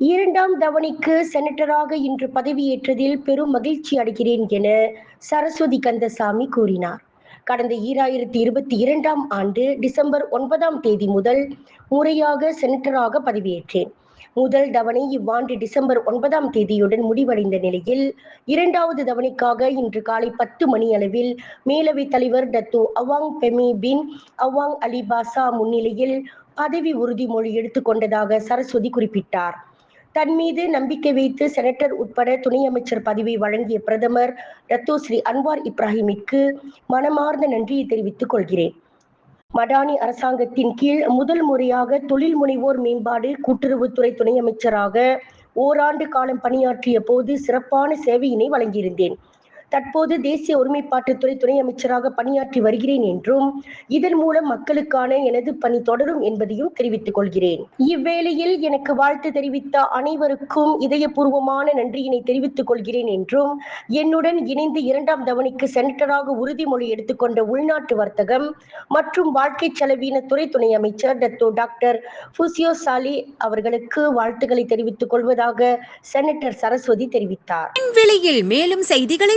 இரண்டாம் தவணைக்கு செனட்டராக இன்று பதவியேற்றதில் பெரும் மகிழ்ச்சி அடைகிறேன் என சரஸ்வதி கந்தசாமி கூறினார். கடந்த ஈராயிரத்தி இருபத்தி இரண்டாம் ஆண்டு டிசம்பர் ஒன்பதாம் தேதி முதல் முறையாக செனட்டராக பதவியேற்றேன். முதல் தவணை இவ்வாண்டு டிசம்பர் ஒன்பதாம் தேதியுடன் முடிவடைந்த நிலையில் இரண்டாவது தவணைக்காக இன்று காலை பத்து மணி அளவில் மேலவைத் தலைவர் Dato Awang Bemi bin Awang Alibasa முன்னிலையில் பதவி உறுதிமொழி எடுத்துக்கொண்டதாக சரஸ்வதி குறிப்பிட்டார். தன் மீது நம்பிக்கை வைத்து செனட்டர் உட்பட துணை அமைச்சர் பதவி வழங்கிய பிரதமர் ரத்தோ ஸ்ரீ அன்வார் இப்ராஹிமிற்கு மனமார்ந்த நன்றியை தெரிவித்துக் கொள்கிறேன். மடானி அரசாங்கத்தின் கீழ் முதல் முறையாக தொழில் முனைவோர் மேம்பாடு கூட்டுறவுத்துறை துணை அமைச்சராக ஓராண்டு காலம் பணியாற்றிய போது சிறப்பான சேவையினை வழங்கியிருந்தேன். தற்போது தேசிய ஒருமைப்பாட்டுத்துறை துணை அமைச்சராக பணியாற்றி வருகிறேன் என்றும் இதன் மூலம் மக்களுக்கான எனது பணி தொடரும் என்பதையும் தெரிவித்துக் கொள்கிறேன். இவ்வேளையில் எனக்கு வாழ்த்து தெரிவித்த அனைவருக்கும் இதயபூர்வமான நன்றியினை தெரிவித்துக் கொள்கிறேன் என்றும் என்னுடன் இணைந்து இரண்டாம் தவணைக்கு செனட்டராக உறுதிமொழி எடுத்துக்கொண்ட உள்நாட்டு வர்த்தகம் மற்றும் வாழ்க்கை செலவின துறை துணை அமைச்சர் டத்தோ டாக்டர் ஃபுசியோ சாலி அவர்களுக்கு வாழ்த்துக்களை தெரிவித்துக் கொள்வதாக செனட்டர் சரஸ்வதி தெரிவித்தார். விலையில் மேலும் செய்திகளை